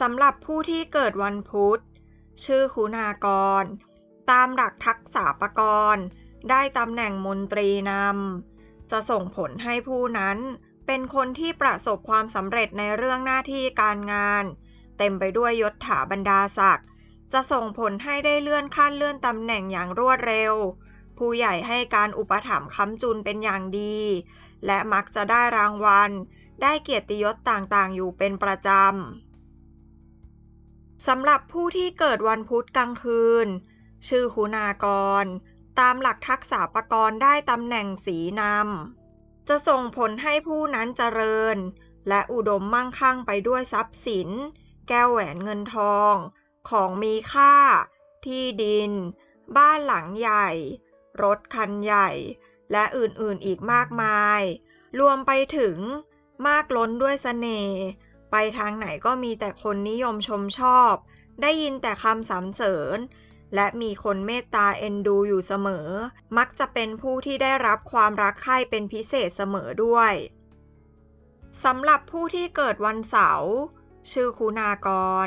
สำหรับผู้ที่เกิดวันพุธ ชื่อคุณากร ตามหลักทักษะประกรณ์ได้ตำแหน่งมนตรีนำ จะส่งผลให้ผู้นั้นเป็นคนที่ประสบความสำเร็จในเรื่องหน้าที่การงาน เต็มไปด้วยยศถาบรรดาศักดิ์จะส่งผลให้ได้เลื่อนขั้นเลื่อนตำแหน่งอย่างรวดเร็ว ผู้ใหญ่ให้การอุปถัมภ์ค้ำจุนเป็นอย่างดี และมักจะได้รางวัล ได้เกียรติยศต่างๆ อยู่เป็นประจำ สำหรับผู้ที่เกิดวันพุธกลางคืน ชื่อคุณากร ตามหลักทักษะประกรณ์ได้ตำแหน่งสีนำ จะส่งผลให้ผู้นั้นเจริญ และอุดมมั่งคั่งไปด้วยทรัพย์สิน แก้วแหวนเงินทอง ของมีค่า ที่ดิน บ้านหลังใหญ่ รถคันใหญ่ และอื่นๆอีกมากมาย รวมไปถึงมากล้นด้วยเสน่ห์ ไปทางไหนก็มีแต่คนนิยมชมชอบ ได้ยินแต่คำสรรเสริญ และมีคนเมตตาเอ็นดูอยู่เสมอ มักจะเป็นผู้ที่ได้รับความรักใคร่เป็นพิเศษเสมอด้วยสำหรับผู้ที่เกิดวันเสาร์ชื่อคุณากร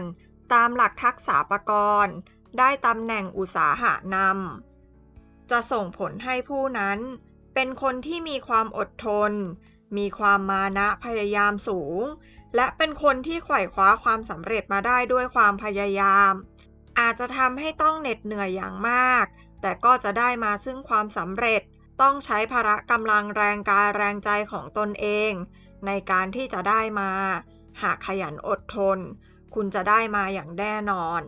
ตามหลักทักษะประกรณ์ได้ตำแหน่งอุตสาหะนำจะส่งผลให้ผู้นั้นเป็นคนที่มีความอดทน มีความมานะพยายามสูง และเป็นคนที่ไขว่คว้าความสำเร็จมาได้ด้วยความพยายาม อาจจะทำให้ต้องเหน็ดเหนื่อยอย่างมาก แต่ก็จะได้มาซึ่งความสำเร็จ ต้องใช้พละกำลังแรงกายแรงใจของตนเอง ในการที่จะได้มา หากขยันอดทน คุณจะได้มาอย่างแน่นอน